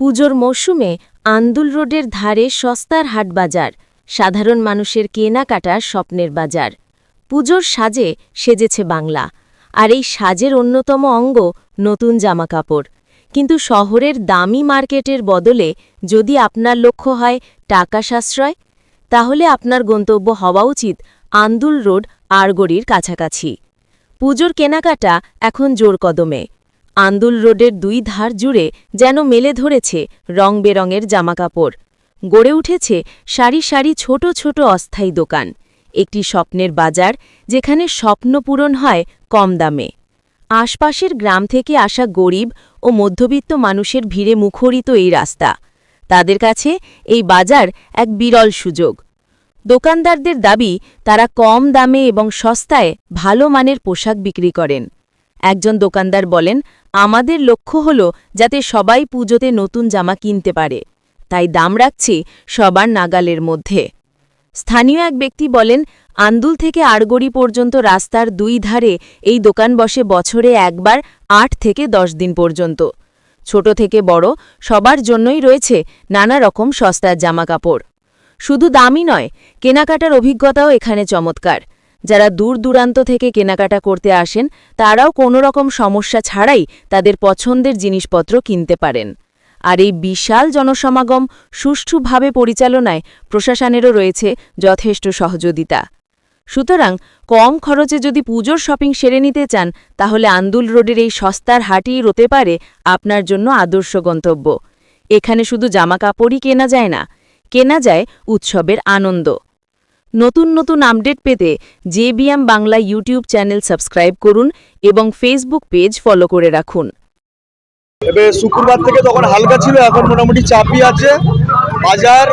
পুজোর মরশুমে আন্দুল রোডের ধারে সস্তার হাট বাজার, সাধারণ মানুষের কেনাকাটার স্বপ্নের বাজার। পুজোর সাজে সেজেছে বাংলা, আর এই সাজের অন্যতম অঙ্গ নতুন জামাকাপড়। কিন্তু শহরের দামি মার্কেটের বদলে যদি আপনার লক্ষ্য হয় টাকা সাশ্রয়, তাহলে আপনার গন্তব্য হওয়া উচিত আন্দুল রোড আরগড়ির কাছাকাছি। পুজোর কেনাকাটা এখন জোর কদমে আন্দুল রোডের দুই ধার জুড়ে যেন মেলে ধরেছে রং বেরঙের জামাকাপড়। গড়ে উঠেছে সারি সারি ছোট ছোট অস্থায়ী দোকান। একটি স্বপ্নের বাজার যেখানে স্বপ্ন পূরণ হয় কম দামে। আশপাশের গ্রাম থেকে আসা গরিব ও মধ্যবিত্ত মানুষের ভিড়ে মুখরিত এই রাস্তা। তাদের কাছে এই বাজার এক বিরল সুযোগ। দোকানদারদের দাবি, তারা কম দামে এবং সস্তায় ভালো মানের পোশাক বিক্রি করেন। একজন দোকানদার বলেন, আমাদের লক্ষ্য হল যাতে সবাই পুজোতে নতুন জামা কিনতে পারে। তাই দাম রাখছি সবার নাগালের মধ্যে। স্থানীয় এক ব্যক্তি বলেন, আন্দুল থেকে আড়গড়ি পর্যন্ত রাস্তার দুই ধারে এই দোকান বসে বছরে একবার আট থেকে দশ দিন পর্যন্ত। ছোট থেকে বড় সবার জন্যই রয়েছে নানা রকম সস্তার জামাকাপড়। শুধু দামই নয়, কেনাকাটার অভিজ্ঞতাও এখানে চমৎকার। যারা দূর দূরান্ত থেকে কেনাকাটা করতে আসেন, তারাও কোনো রকম সমস্যা ছাড়াই তাদের পছন্দের জিনিসপত্র কিনতে পারেন। আর এই বিশাল জনসমাগম সুষ্ঠুভাবে পরিচালনায় প্রশাসনেরও রয়েছে যথেষ্ট সহযোগিতা। সুতরাং কম খরচে যদি পুজোর শপিং সেরে নিতে চান, তাহলে আন্দুল রোডের এই সস্তার হাটিই হতে পারে আপনার জন্য আদর্শ গন্তব্য। এখানে শুধু জামাকাপড়ই কেনা যায় না, কেনা যায় উৎসবের আনন্দ। নতুন নতুন আপডেট পেতে J B M Bangla YouTube channel subscribe করুন এবং ফেসবুক পেজ ফলো করে রাখুন। এবার শুক্রবার থেকে তখন হালকা ছিল এখন মোটামুটি চাপই আছে। বাজার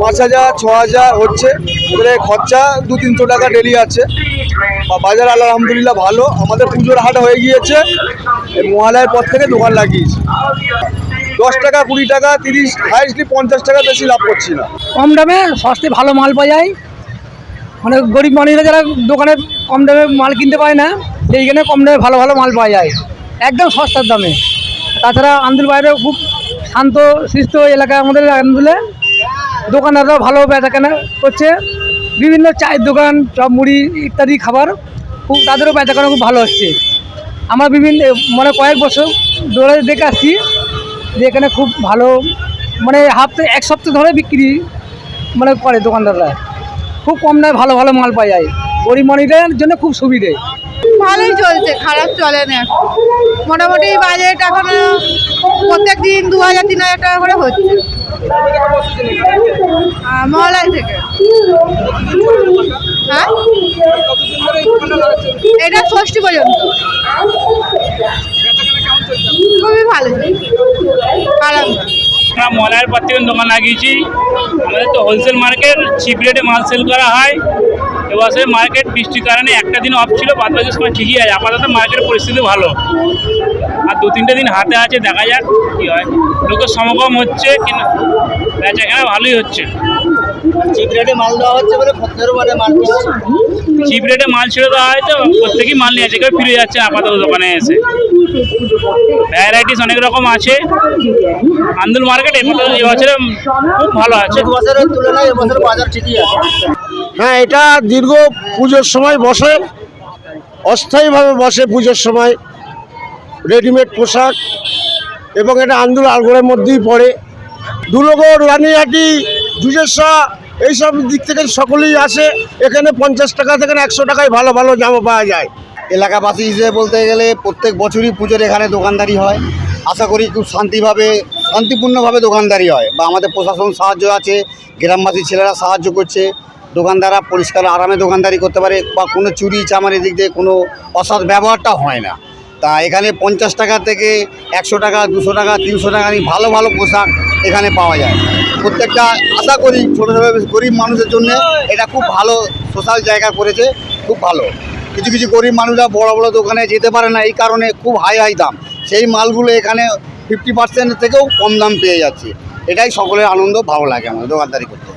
পাঁচ হাজার ছ হাজার হচ্ছে। এবারে খরচা দু তিনশো টাকা ডেলি আছে। বাজার আলহামদুলিল্লাহ ভালো। আমাদের পুজোর হাট হয়ে গিয়েছে। মহালয়ের পর থেকে দোকান লাগিয়েছি। দশ টাকা কুড়ি টাকা তিরিশ হাইস্টলি পঞ্চাশ টাকা বেশি লাভ করছি না। কম দামে সস্তায় ভালো মাল পাওয়া যায়। মানে গরিব মানুষরা যারা দোকানে কম দামে মাল কিনতে পারে না, সেইখানে কম দামে ভালো ভালো মাল পাওয়া যায়। একদম সস্তার দামে। তাছাড়া আন্দুল বাইরে খুব শান্ত সৃষ্ট এলাকা আমাদের আন্দুলে। দোকানদাররাও ভালো বেচা কেনা করছে। বিভিন্ন চায়ের দোকান, চপ মুড়ি ইত্যাদি খাবার খুব, তাদেরও বেচা কেনা খুব ভালো হচ্ছে। আমরা বিভিন্ন মানে কয়েক বছর ধরে দেখে আসছি যে এখানে খুব ভালো মানে হাফতে এক সপ্তাহ ধরে বিক্রি মানে করে দোকানদাররা। খুব কম দামে ভালো ভালো মাল পাওয়া যায়। গরিব মানুষদের জন্য খুব সুবিধে। ভালোই চলছে, খারাপ চলে না। মোটামুটি বাজেট এখন প্রত্যেক দিন দু হাজার, তিন হাজার টাকা করে হচ্ছে। মহালয় থেকে। হ্যাঁ? এটা ষষ্ঠী পর্যন্ত। খুবই ভালো। খারাপ আমরা মলায়ের পর থেকে দোকান লাগিয়েছি। আমাদের তো হোলসেল মার্কেট চিপ রেটে মাল সেল করা হয়। এবছর মার্কেট বৃষ্টির কারণে একটা দিন অফ ছিল বাদ বাকি সময় ঠিকই আছে। আপাতত মার্কেটের পরিস্থিতি ভালো। আর দু তিনটে দিন হাতে আছে দেখা যাক কী হয়। লোকের সমাগম হচ্ছে কিনা বেচা কেনা ভালোই হচ্ছে। চিপ রেটে মাল দেওয়া হচ্ছে বলে মাল চিপ রেটে মাল ছেড়ে দেওয়া হয় তো প্রত্যেকেই মাল নিয়ে আছে কেউ ফিরে যাচ্ছে আপাতত দোকানে এসে। ভ্যারাইটিস অনেক রকম আছে। আন্দুল মার্কেট এবছরে খুব ভালো আছে। বছরের তুলনায় এবছর বাজার ঠিকই আছে। হ্যাঁ এটা দীর্ঘ পুজোর সময় বসে অস্থায়ীভাবে বসে পুজোর সময়। রেডিমেড পোশাক এবং এটা আন্দুল আলগোড়ের মধ্যেই পড়ে। দুলগড় রানিহাটি জুজেসা এইসব দিক থেকে সকলেই আসে। এখানে পঞ্চাশ টাকা থেকে একশো টাকায় ভালো ভালো জামা পাওয়া যায়। এলাকাবাসী হিসেবে বলতে গেলে প্রত্যেক বছরই পুজোর এখানে দোকানদারি হয়। আশা করি খুব শান্তিভাবে, শান্তিপূর্ণভাবে দোকানদারি হয় বা আমাদের প্রশাসন সাহায্য আছে, গ্রামবাসী ছেলেরা সাহায্য করছে, দোকানদাররা পরিষ্কার আরামে দোকানদারি করতে পারে বা কোনো চুরি চামার এদিক দিয়ে কোনো অসৎ ব্যবহারটা হয় না। তা এখানে পঞ্চাশ টাকা থেকে একশো টাকা, দুশো টাকা, তিনশো টাকা নিয়ে ভালো ভালো পোশাক এখানে পাওয়া যায়। প্রত্যেকটা আশা করি ছোটো ছোটো গরিব মানুষের জন্য এটা খুব ভালো সোশ্যাল জায়গা করেছে, খুব ভালো। কিছু কিছু গরিব মানুষরা বড় বড় দোকানে যেতে পারে না, এই কারণে খুব হাই হাই দাম। সেই মালগুলো এখানে ফিফটি পার্সেন্ট থেকেও কম দাম পেয়ে যাচ্ছে। এটাই সকলের আনন্দ, ভালো লাগে আমার দোকানদারি করতে।